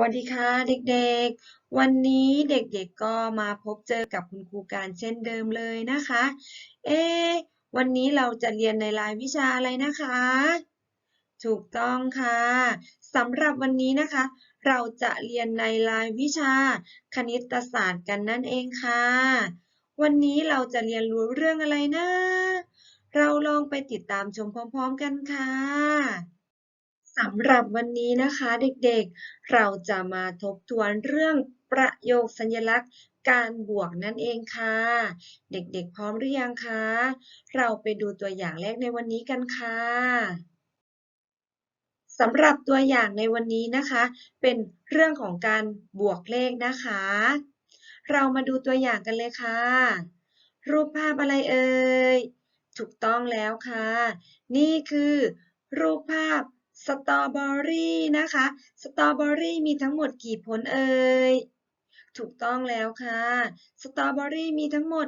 วัสดีค่ะเด็กๆ วันนี้เด็กๆก็มาพบเจอกับคุณครูการเช่นเดิมเลยนะคะ เอ๊ะวันนี้เราจะเรียนในรายวิชาอะไรนะคะ ถูกต้องค่ะสำหรับวันนี้นะคะ เราจะเรียนในรายวิชาคณิตศาสตร์กันนั่นเองค่ะ วันนี้เราจะเรียนรู้เรื่องอะไรนะ เราลองไปติดตามชมพร้อม ๆ กันค่ะำหรับวันนี้นะคะเด็กๆ เราจะมาทบทวนเรื่องประโยคสัญลักษณ์การบวกนั่นเองค่ะ เด็กๆ พร้อมหรือยังคะ เราไปดูตัวอย่างแรกในวันนี้กันค่ะสำหรับตัวอย่างในวันนี้นะคะ เป็นเรื่องของการบวกเลขนะคะ เรามาดูตัวอย่างกันเลยค่ะ รูปภาพอะไรเอ่ย ถูกต้องแล้วค่ะ นี่คือรูปภาพ สตรอเบอรี่นะคะ สตรอเบอรี่มีทั้งหมดกี่ผลเอ่ย ถูกต้องแล้วค่ะ สตรอเบอรี่มีทั้งหมด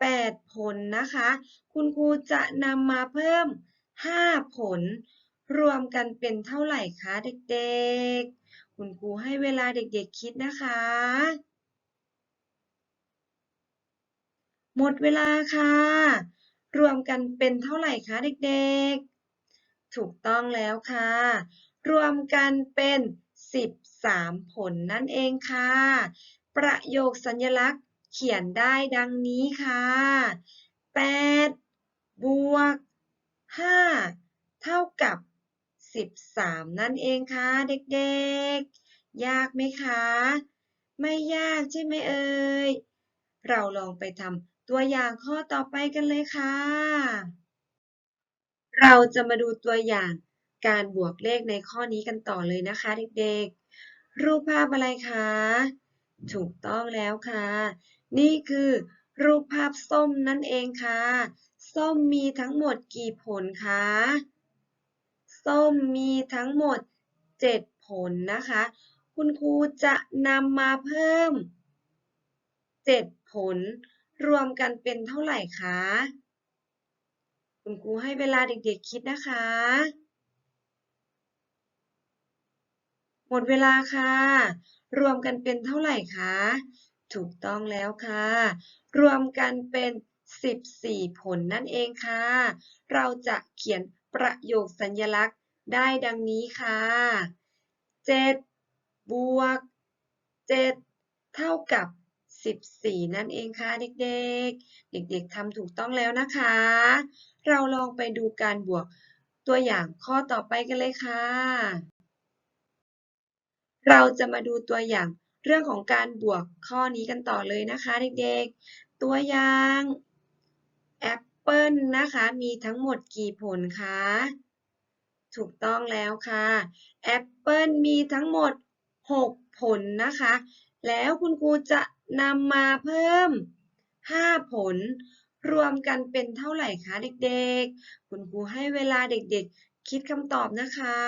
8 ผลนะคะ คุณครูจะนำมาเพิ่ม 5 ผล รวมกันเป็นเท่าไหร่คะเด็กๆ คุณครูให้เวลาเด็กๆคิดนะคะ หมดเวลาค่ะ รวมกันเป็นเท่าไหร่คะเด็กๆ ถูกต้องแล้วค่ะ รวมกันเป็น 13 ผลนั่นเองค่ะ ประโยคสัญลักษณ์เขียนได้ดังนี้ค่ะ 8 บวก 5 เท่ากับ 13 นั่นเองค่ะเด็กๆ ยากไหมคะ ไม่ยากใช่ไหมเอ่ย เราลองไปทำตัวอย่างข้อต่อไปกันเลยค่ะ เราจะมาดูตัวอย่างการบวกเลขในข้อนี้กันต่อเลยนะคะเด็กๆ รูปภาพอะไรคะ ถูกต้องแล้วค่ะ นี่คือรูปภาพส้มนั่นเองค่ะ ส้มมีทั้งหมดกี่ผลคะ ส้มมีทั้งหมด 7 ผลนะคะ คุณครูจะนำมาเพิ่ม 7 ผล รวมกันเป็นเท่าไหร่คะ คุณครูให้เวลาเด็กๆคิดนะคะ หมดเวลาค่ะ รวมกันเป็นเท่าไหร่คะ ถูกต้องแล้วค่ะ รวมกันเป็น 14 ผลนั่นเองค่ะ เราจะเขียนประโยคสัญลักษณ์ได้ดังนี้ค่ะ 7 บวก 7 เท่ากับ 14 นั่นเองค่ะเด็กๆ เด็กๆทำถูกต้องแล้วนะคะ เราลองไปดูการบวกตัวอย่างข้อต่อไปกันเลยค่ะ เราจะมาดูตัวอย่างเรื่องของการบวกข้อนี้กันต่อเลยนะคะ เด็กๆ ตัวอย่างแอปเปิลนะคะ มีทั้งหมดกี่ผลคะ ถูกต้องแล้วค่ะแอปเปิลมีทั้งหมด 6 ผลนะคะ แล้วคุณครูจะ นำมาเพิ่ม 5 ผล รวมกันเป็นเท่าไหร่คะเด็กๆ คุณครูให้เวลาเด็กๆ คิดคำตอบนะคะ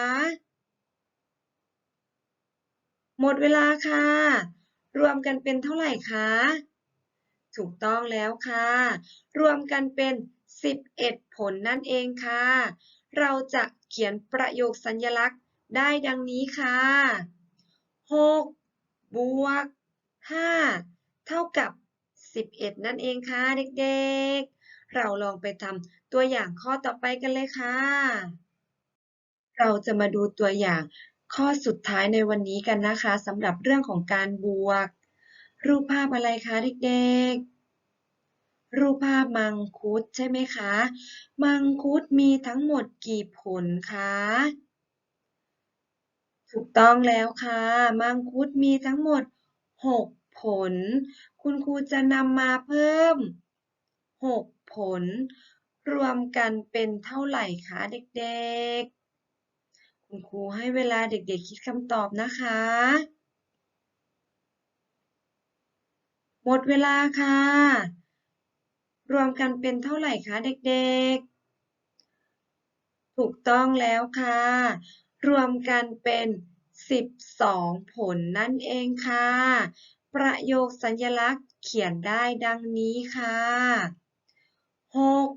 หมดเวลาค่ะ รวมกันเป็นเท่าไหร่คะ ถูกต้องแล้วค่ะ รวมกันเป็น 11 ผลนั่นเองค่ะ เราจะเขียนประโยคสัญลักษณ์ได้ดังนี้ค่ะ 6 บวก 5 เท่ากับ 11 นั่นเองค่ะเด็กๆ เราลองไปทำตัวอย่างข้อต่อไปกันเลยค่ะ เราจะมาดูตัวอย่างข้อสุดท้ายในวันนี้กันนะคะสำหรับเรื่องของการบวก รูปภาพอะไรคะเด็กๆ รูปภาพมังคุดใช่ไหมคะ มังคุดมีทั้งหมดกี่ผลคะถูกต้องแล้วค่ะ มังคุดมีทั้งหมด 6ผล คุณครูจะนำมาเพิ่ม6ผล รวมกันเป็นเท่าไหร่คะเด็กๆ คุณครูให้เวลาเด็กๆคิดคำตอบนะคะ หมดเวลาค่ะ รวมกันเป็นเท่าไหร่คะเด็กๆถูกต้องแล้วค่ะ รวมกันเป็น 12 ผลนั่นเองค่ะ ประโยคสัญลักษณ์เขียนได้ดังนี้ค่ะ 6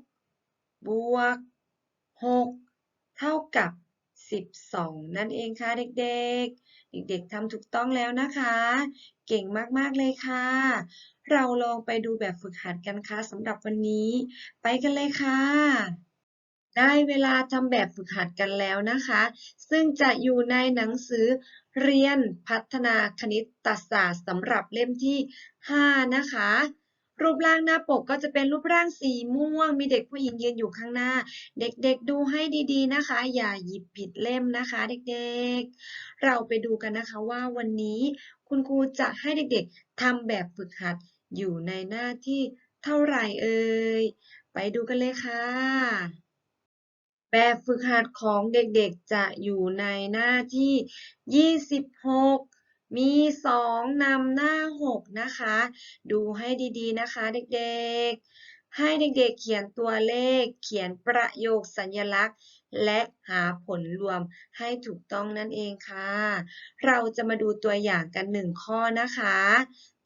บวก 6 เท่ากับ 12 นั่นเองค่ะเด็กๆ เด็กๆทำถูกต้องแล้วนะคะ เก่งมากๆเลยค่ะ เราลองไปดูแบบฝึกหัดกันค่ะสำหรับวันนี้ ไปกันเลยค่ะ ได้เวลาทำแบบฝึกหัดกันแล้วนะคะ ซึ่งจะอยู่ในหนังสือเรียนพัฒนาคณิตศาสตร์สำหรับเล่มที่ 5 นะคะ รูปร่างหน้าปกก็จะเป็นรูปร่างสีม่วง มีเด็กผู้หญิงยืนอยู่ข้างหน้า เด็กๆดูให้ดีๆนะคะ อย่าหยิบผิดเล่มนะคะ เด็กๆ เราไปดูกันนะคะว่าวันนี้คุณครูจะให้เด็กๆทำแบบฝึกหัดอยู่ในหน้าที่เท่าไหร่เอ่ย ไปดูกันเลยค่ะ แบบฝึกหัดของเด็กๆ จะอยู่ในหน้าที่ 26 มี 2นำหน้า 6 นะคะ ดูให้ดีๆ นะคะเด็กๆ ให้เด็กๆ เขียนตัวเลข เขียนประโยคสัญลักษณ์ และหาผลรวมให้ถูกต้องนั่นเองค่ะ เราจะมาดูตัวอย่างกันหนึ่งข้อนะคะ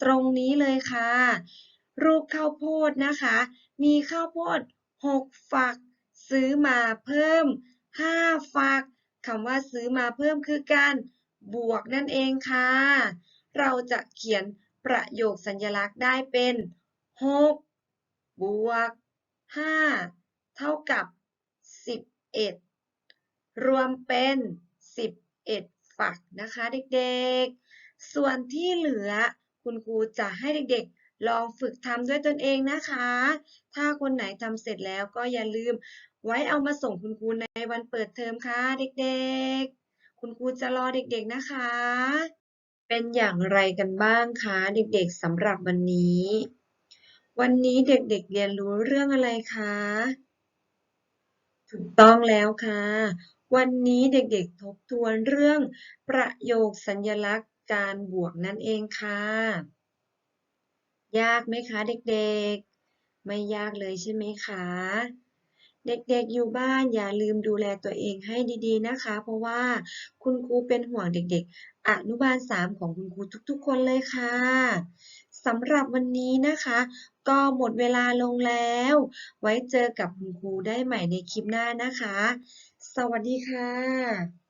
ตรงนี้เลยค่ะ รูปข้าวโพดนะคะ มีข้าวโพด 6 ฝัก ซื้อมาเพิ่ม 5 ฝักคำว่าซื้อมาเพิ่มคือการบวกนั่นเองค่ะ เราจะเขียนประโยคสัญลักษณ์ได้เป็น 6 บวก 5 เท่ากับ 11 รวมเป็น 11 ฝักนะคะเด็กๆ ส่วนที่เหลือคุณครูจะให้เด็กๆ ลองฝึกทำด้วยตนเองนะคะ ถ้าคนไหนทำเสร็จแล้วก็อย่าลืม ไว้เอามาส่งคุณครูในวันเปิดเทอมค่ะเด็กๆ คุณครูจะรอเด็กๆนะคะ เป็นอย่างไรกันบ้างคะเด็กๆสำหรับวันนี้ วันนี้เด็กๆเรียนรู้เรื่องอะไรคะถูกต้องแล้วค่ะ วันนี้เด็กๆทบทวนเรื่องประโยคสัญลักษณ์การบวกนั่นเองค่ะ ยากไหมคะเด็กๆ ไม่ยากเลยใช่ไหมคะ เด็กๆอยู่บ้านอย่าลืมดูแลตัวเองให้ดี ๆ นะคะ เพราะว่าคุณครูเป็นห่วงเด็ก ๆ อนุบาล 3 ของคุณครูทุกๆ คนเลยค่ะสำหรับวันนี้นะคะ ก็หมดเวลาลงแล้ว ไว้เจอกับคุณครูได้ใหม่ในคลิปหน้านะคะ สวัสดีค่ะ